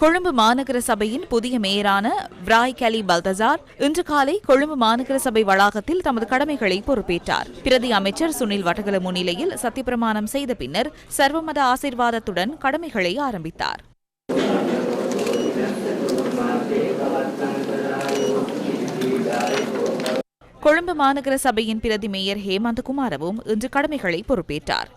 கொழும்பு மாநகர சபையின் புதிய மேயரான பிராய் கலி பல்தசார் இன்று காலை கொழும்பு மாநகர சபை வளாகத்தில் தமது கடமைகளை பொறுப்பேற்றார். பிரதி அமைச்சர் சுனில் வட்டகல முன்னிலையில் சத்தியப்பிரமாணம் செய்த பின்னர் சர்வமத ஆசீர்வாதத்துடன் கடமைகளை ஆரம்பித்தார். கொழும்பு மாநகர சபையின் பிரதி மேயர் ஹேமந்த் குமாரவும் இன்று கடமைகளை பொறுப்பேற்றார்.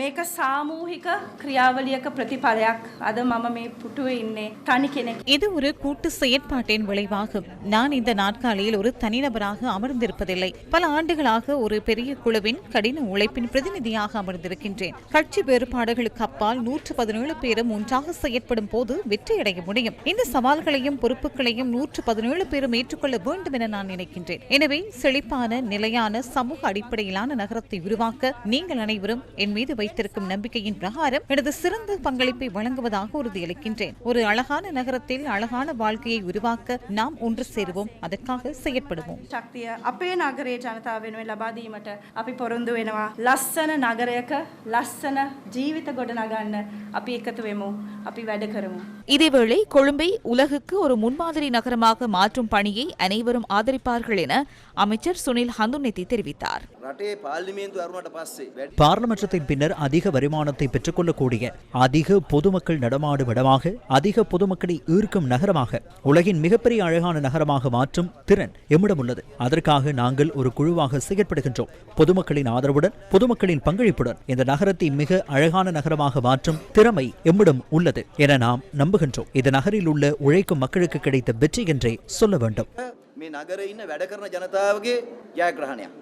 මේක සාමූහික ක්‍රියාවලියක ප්‍රතිඵලයක් අද මම මේ පුටුවේ ඉන්නේ තනි කෙනෙක් இது ஒரு கூட்டு செயற்பாட்டின் விளைவாகும் நான் இந்த நாட்காலியில் ஒரு தனிநபராக அமர்ந்திருப்பதில்லை பல ஆண்டுகளாக ஒரு பெரிய குழுவின் கடின உழைப்பின் பிரதிநிதியாக அமர்ந்திருக்கின்றேன் கட்சி வேறுபாடுகளுக்கு அப்பால் நூற்று பதினேழு பேரும் ஒன்றாக செயற்படும் போது வெற்றியடைய முடியும் இந்த சவால்களையும் பொறுப்புகளையும் நூற்று பதினேழு பேரும் ஏற்றுக்கொள்ள வேண்டும் என நான் நினைக்கின்றேன் எனவே செழிப்பான நிலையான சமூக அடிப்படையிலான நகரத்தை உருவாக்க நீங்கள் அனைவரும் என் மீது வைத்திருக்கும் நம்பிக்கையின் பிரகாரம் எனது சிறந்த பங்களிப்பை வழங்குவதாக உறுதியளிக்கின்றேன் ஒரு அழகான நகரத்தில் அழகான வாழ்க்கையை உருவாக்க நாம் ஒன்று சேருவோம் அதற்காக செயற்படுவோம் ශක්තිය අපේ නගරේ ජනතාව වෙනුවෙන් ලබා දීමට අපි පොරොන්දු වෙනවා ලස්සන නගරයක ලස්සන ජීවිත ගොඩ නගන්න අපි එකතු වෙමු අපි වැඩ කරමු இதேவேளை கொழும்பை உலகுக்கு ஒரு முன்மாதிரி நகரமாக மாற்றும் பணியை அனைவரும் ஆதரிப்பார்கள் என அமைச்சர் சுனில் ஹந்துநெத்தி தெரிவித்தார் රටේ පාර්ලිමේන්තු අරුණට පස්සේ වැඩ பார்லமென்றத்தின் பின்னர் அதிக வருமானத்தை பெற்றுக்கொள்ளக்கூடிய அதிக பொதுமக்கள் நடமாடும் இடமாக அதிக பொதுமக்களை ஈர்க்கும் நகரமாக உலகின் மிகப்பெரிய அழகான நகரமாக மாற்றும் திறன் எம்மிடம் உள்ளது அதற்காக நாங்கள் ஒரு குழுவாக செயற்படுகின்றோம் பொதுமக்களின் ஆதரவுடன் பொதுமக்களின் பங்களிப்புடன் இந்த நகரத்தை மிக அழகான நகரமாக மாற்றும் திறமை எம்மிடம் உள்ளது என நாம் நம்புகின்றோம் இந்த நகரில் உள்ள உழைக்கும் மக்களுக்கு கிடைத்த வெற்றி என்றே சொல்ல வேண்டும் මේ නගර ඉන්න වැඩ කරන ජනතාවගේ ජයග්‍රහණයක්.